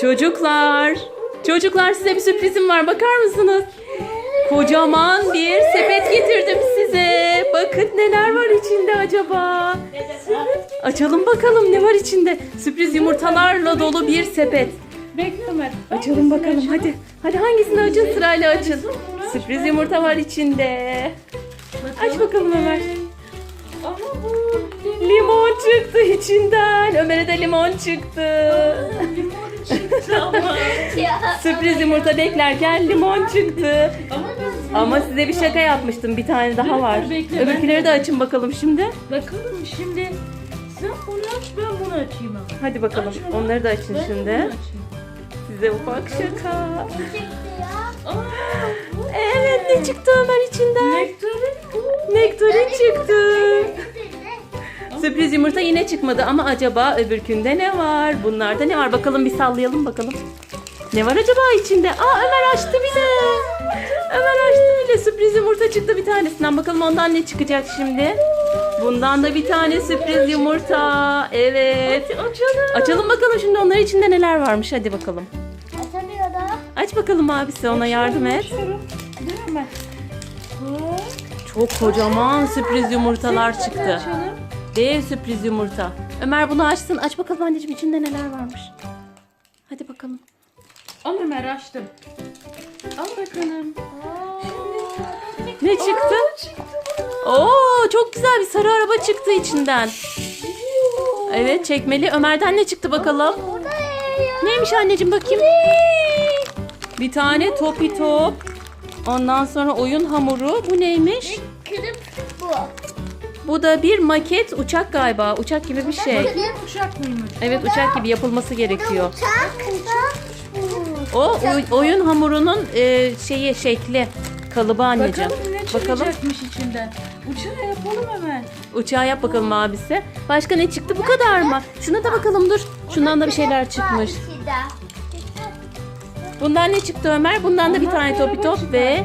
Çocuklar, çocuklar size bir sürprizim var. Bakar mısınız? Kocaman bir sepet getirdim size. Bakın neler var içinde acaba? Açalım bakalım ne var içinde. Sürpriz yumurtalarla dolu bir sepet. Bekle. Açalım bakalım hadi. Hadi hangisini açın sırayla açın. Sürpriz yumurta var içinde. Aç bakalım Ömer. Ama bu Limon çıktı içinden. Ömer'e de limon çıktı. limon çıktı ama. Sürpriz yumurta beklerken limon çıktı. ama Ama size bir şaka yapmıştım. Bir tane daha var. Bekle, ben Öbürküleri de açın bakalım şimdi. Bakalım şimdi sen bunu aç ben bunu açayım ama. Hadi bakalım. Aç. Onları da açın Ben şimdi. Size ufak şaka. Aa, Evet ne çıktı Ömer içinden? nektarin. Nektarin çıktı. Sürpriz yumurta yine çıkmadı ama acaba öbürkünde ne var? Bunlarda ne var? Bakalım bir sallayalım bakalım. Ne var acaba içinde? Aa Ömer açtı bile. Ömer açtı bile. Sürpriz yumurta çıktı bir tanesinden. Bakalım ondan ne çıkacak şimdi? Bundan da bir tane sürpriz yumurta. Evet. Açalım. Açalım bakalım şimdi onların içinde neler varmış. Hadi bakalım. Atamıyor da. Aç bakalım abisi ona yardım et. Çok kocaman sürpriz yumurtalar çıktı. Dev sürpriz yumurta. Ömer bunu açsın. Aç bakalım anneciğim içinde neler varmış. Hadi bakalım. Al Ömer açtım. Al bakalım. Ne çıktı? Oo çok güzel bir sarı araba çıktı içinden. Evet çekmeli. Ömer'den ne çıktı bakalım? Neymiş anneciğim bakayım. Bir tane topi top. Ondan sonra oyun hamuru. Bu neymiş? Kırıp bu. Bu da bir maket uçak galiba. Uçak gibi bir şey. Bakayım uçak mıymış? Evet uçak gibi yapılması gerekiyor. O oy- oyun hamurunun e, şeyi şekli kalıbı anneciğim. Bakalım ne Bakalım. çıkacakmış içinden. Uçağı yapalım hemen. Uçağı yap bakalım abisi. Başka ne çıktı? Bu kadar mı? Şuna da bakalım dur. Şundan da bir şeyler çıkmış. De. Bundan ne çıktı Ömer? Bundan da bir Ondan tane bir topi araba top çıkar. ve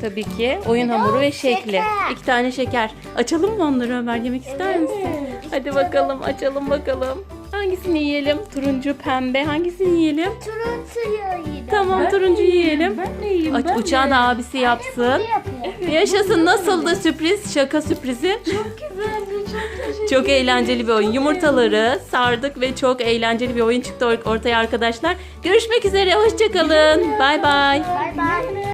tabii ki oyun hamuru ve şekli. şeker. İki tane şeker. Açalım mı onları Ömer? Yemek ister misin? Hadi bakalım açalım bakalım. Hangisini yiyelim? Turuncu, pembe. Hangisini yiyelim? Turuncu yiyelim. Tamam Ben turuncu yiyelim. Ben de yiyeyim. Aç, ben uçağı de. da abisi yapsın. yapıyor. Yaşasın nasıldı sürpriz? Şaka sürprizi. Çok güzeldi. Çok teşekkür Çok eğlenceli bir oyun. Yumurtaları sardık ve çok eğlenceli bir oyun çıktı or- ortaya arkadaşlar. Görüşmek üzere. Hoşçakalın. Bay bay. Bay bay.